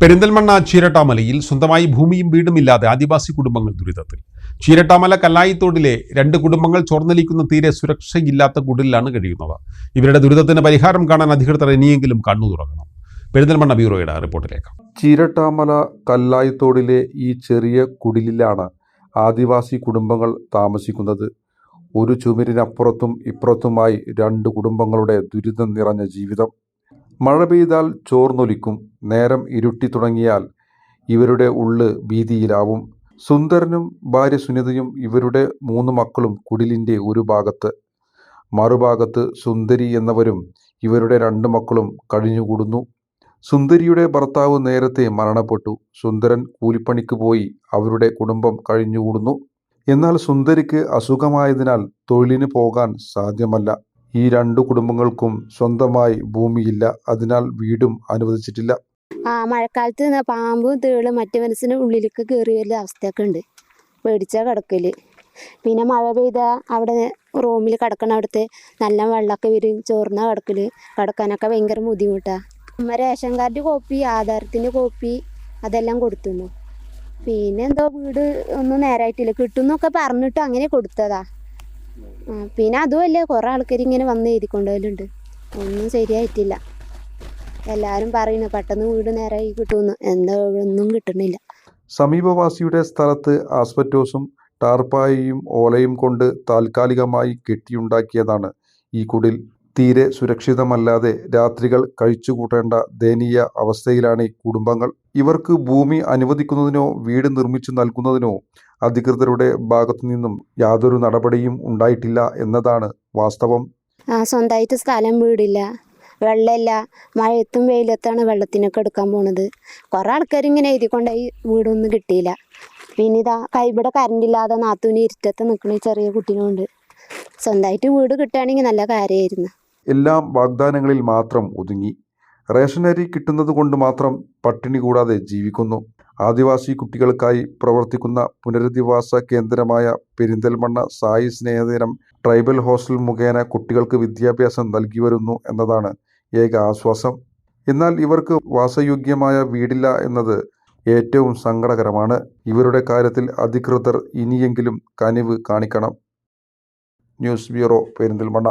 പെരിന്തൽമണ്ണ ചീരട്ടാമലയിൽ സ്വന്തമായി ഭൂമിയും വീടുമില്ലാതെ ആദിവാസി കുടുംബങ്ങൾ ദുരിതത്തിൽ. ചീരട്ടാമല കല്ലായിത്തോടിലെ രണ്ട് കുടുംബങ്ങൾ ചോർന്നലിക്കുന്ന തീരെ സുരക്ഷയില്ലാത്ത കുടിലാണ് കഴിയുന്നത്. ഇവരുടെ ദുരിതത്തിന് പരിഹാരം കാണാൻ അധികൃതർ ഇനിയെങ്കിലും കണ്ണു തുറക്കണം. പെരിന്തൽമണ്ണ ബ്യൂറോയുടെ റിപ്പോർട്ടിലേക്ക്. ചീരട്ടാമല കല്ലായിത്തോടിലെ ഈ ചെറിയ കുടിലിലാണ് ആദിവാസി കുടുംബങ്ങൾ താമസിക്കുന്നത്. ഒരു ചുമരിനപ്പുറത്തും ഇപ്പുറത്തുമായി രണ്ട് കുടുംബങ്ങളുടെ ദുരിതം നിറഞ്ഞ ജീവിതം മഴ പെയ്താൽ ചോർന്നൊലിക്കും. നേരം ഇരുട്ടി തുടങ്ങിയാൽ ഇവരുടെ ഉള്ള് ഭീതിയിലാവും. സുന്ദരനും ഭാര്യ സുനിതയും ഇവരുടെ മൂന്ന് മക്കളും കുടിലിന്റെ ഒരു ഭാഗത്ത്. മറുഭാഗത്ത് സുന്ദരി എന്നവരും ഇവരുടെ രണ്ട് മക്കളും കഴിഞ്ഞുകൂടുന്നു. സുന്ദരിയുടെ ഭർത്താവ് നേരത്തെ മരണപ്പെട്ടു. സുന്ദരൻ കൂലിപ്പണിക്ക് പോയി അവരുടെ കുടുംബം കഴിഞ്ഞുകൂടുന്നു. എന്നാൽ സുന്ദരിക്ക് അസുഖമായതിനാൽ തൊഴിലിന് പോകാൻ സാധ്യമല്ല. ഈ രണ്ടു കുടുംബങ്ങൾക്കും സ്വന്തമായി ഭൂമിയില്ല. അതിനാൽ വീടും അനുവദിച്ചിട്ടില്ല. ആ മഴക്കാലത്ത് പാമ്പും തേളും മറ്റു മനസ്സിന് ഉള്ളിലേക്ക് കയറി വരുന്ന അവസ്ഥയൊക്കെ ഉണ്ട്. പേടിച്ച കിടക്കൽ. പിന്നെ മഴ പെയ്താൽ അവിടെ റൂമിൽ കിടക്കണ അവിടുത്തെ നല്ല വെള്ളമൊക്കെ വരും. ചോർന്ന കിടക്കൽ. കിടക്കാനൊക്കെ ഭയങ്കര ബുദ്ധിമുട്ടാണ് അമ്മ റേഷൻ കാർഡ് കോപ്പി ആധാരത്തിന്റെ കോപ്പി അതെല്ലാം കൊടുത്തുന്നു. പിന്നെ എന്തോ വീട് ഒന്നും നേരായിട്ടില്ല. കിട്ടുന്നൊക്കെ പറഞ്ഞിട്ട് അങ്ങനെ കൊടുത്തതാ. പിന്നെ അതുമല്ല കുറേ ആൾക്കാർ ഇങ്ങനെ വന്ന് എഴുതിക്കൊണ്ടുപോലുണ്ട് ഒന്നും ശരിയായിട്ടില്ല. എല്ലാവരും പറയുന്നു പെട്ടെന്ന് വീട് നേരായി കിട്ടുമെന്ന്. എന്താ ഒന്നും കിട്ടണില്ല സമീപവാസിയുടെ സ്ഥലത്ത് ആസ്പെറ്റോസും ടാർപ്പായയും ഓലയും കൊണ്ട് താൽക്കാലികമായി കെട്ടിയുണ്ടാക്കിയതാണ് ഈ കുടിൽ. തീരെ സുരക്ഷിതമല്ലാതെ രാത്രികൾ കഴിച്ചുകൂട്ടേണ്ട ദയനീയ അവസ്ഥയിലാണ് ഈ കുടുംബങ്ങൾ. ഇവർക്ക് ഭൂമി അനുവദിക്കുന്നതിനോ വീട് നിർമ്മിച്ചു നൽകുന്നതിനോ അധികൃതരുടെ ഭാഗത്തു നിന്നും യാതൊരു നടപടിയും ഉണ്ടായിട്ടില്ല എന്നതാണ് വാസ്തവം. സ്വന്തമായിട്ട് സ്ഥലം വീടില്ല. വെള്ളമില്ല. മഴയത്തും വെയിലത്താണ് വെള്ളത്തിനൊക്കെ എടുക്കാൻ പോണത്. കുറേ ആൾക്കാർ ഇങ്ങനെ എഴുതിക്കൊണ്ടായി വീടൊന്നും കിട്ടിയില്ല. പിന്നെ ഇതാ കൈവിടെ കറണ്ട് ഇല്ലാതെ നാത്തൂന് ഇരുറ്റത്ത് നിൽക്കണ ചെറിയ കുട്ടീനുണ്ട് സ്വന്തമായിട്ട് വീട് കിട്ടുകയാണെങ്കിൽ നല്ല കാര്യമായിരുന്നു. എല്ലാം വാഗ്ദാനങ്ങളിൽ മാത്രം ഒതുങ്ങി. റേഷനരി കിട്ടുന്നത് കൊണ്ട് മാത്രം പട്ടിണി കൂടാതെ ജീവിക്കുന്നു. ആദിവാസി കുട്ടികൾക്കായി പ്രവർത്തിക്കുന്ന പുനരധിവാസ കേന്ദ്രമായ പെരിന്തൽമണ്ണ സായി സ്നേഹദിനം ട്രൈബൽ ഹോസ്റ്റൽ മുഖേന കുട്ടികൾക്ക് വിദ്യാഭ്യാസം നൽകി വരുന്നു എന്നതാണ് ഏക ആശ്വാസം. എന്നാൽ ഇവർക്ക് വാസയോഗ്യമായ വീടില്ല എന്നത് ഏറ്റവും സങ്കടകരമാണ്. ഇവരുടെ കാര്യത്തിൽ അധികൃതർ ഇനിയെങ്കിലും കനിവ് കാണിക്കണം. News bureau Perinthalmanna.